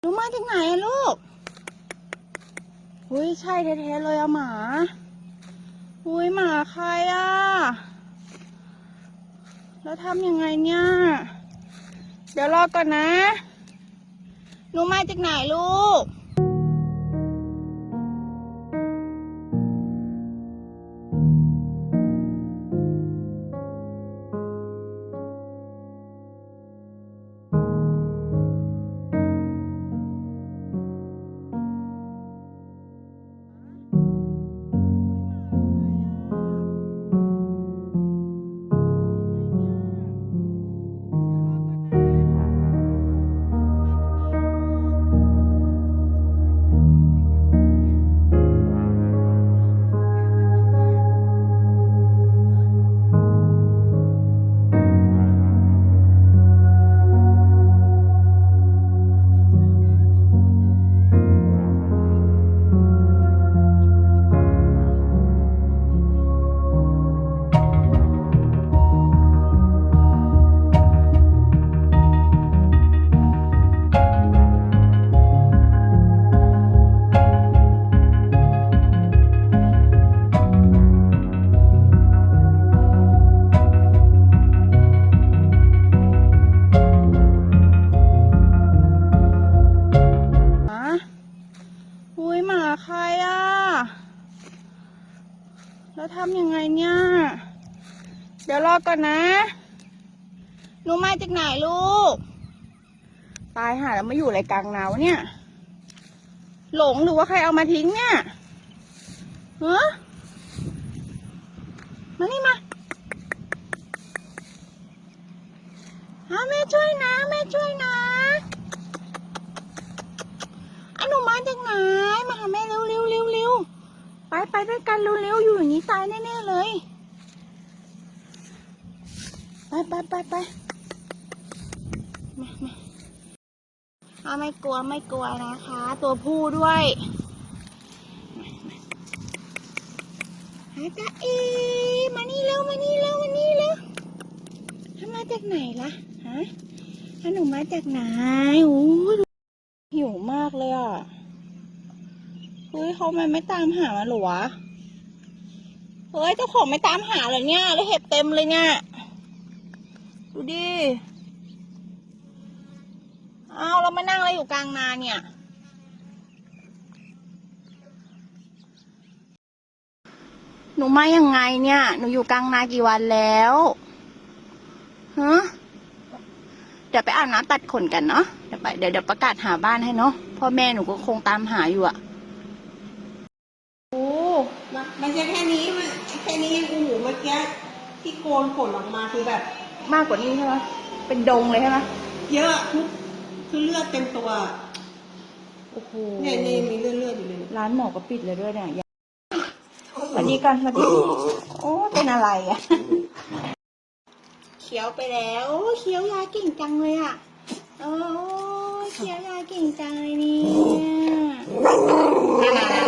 หนูมาจากไหนอะลูก อุ้ยใช่แท้ๆเลยอะหมา อุ้ยหมาใครอะแล้วทำยังไงเนี่ย เดี๋ยวรอก่อนนะ หนูมาจากไหนลูก แล้วทำยังไงเนี่ย เดี๋ยวรอก่อนนะหนูมาจากไหนลูก ตายหาแล้วมาอยู่อะไรกลางหนาวเนี่ย หลงหรือว่าใครเอามาทิ้งเนี่ยฮะมานี่มาหาแม่ช่วยนะแม่ช่วยนะอะหนูมาจากไหน ไปไปด้วยกันเร็วเร็วอยู่อย่างนี้ตายแน่ๆเลย ไปไปไปไปมามาเอาไม่กลัวไม่กลัวนะคะ ตัวผู้ด้วยมามาหาจ้าเอมานี่เร็วมานี่เร็วมานี่เร็วถ้ามาจากไหนล่ะฮะถ้าหนูมาจากไหนโอ้ย หิวมากเลยอะ เฮ้ยเขาไม่ไม่ตามหามันเหรอวะ เฮ้ยเจ้าของไม่ตามหาเหรอเนี่ยแล้วเห็บเต็มเลยเนี่ย ดูดิอ้าวเรามานั่งอะไรอยู่กลางนาเนี่ย หนูมายังไงเนี่ย หนูอยู่กลางนากี่วันแล้วฮะเดี๋ยวไปอาบน้ำตัดขนกันเนาะ เดี๋ยวไปเดี๋ยวเดี๋ยวประกาศหาบ้านให้เนาะ พ่อแม่หนูก็คงตามหาอยู่อะ มันไม่ใช่แค่นี้มันแค่นี้โอ้โหเมื่อกี้ที่โกนขนออกมาคือแบบ มากกว่านี้ใช่ไหมเป็นดงเลยใช่ไหมเยอะทุกคือเลือดเต็มตัวโอ้โหเนี่ยนี่มีเลือดเลือดอยู่เลยเนี่ยร้านหมอก็ปิดเลยด้วยเนี่ยสวัสดีกันสวัสดีโอ้เป็นอะไรอะเขียวไปแล้วโอ้เขียวยาเก่งจังเลยอะโอ้เขียวยาเก่งจังเลยเนี่ยเก่งนะเก่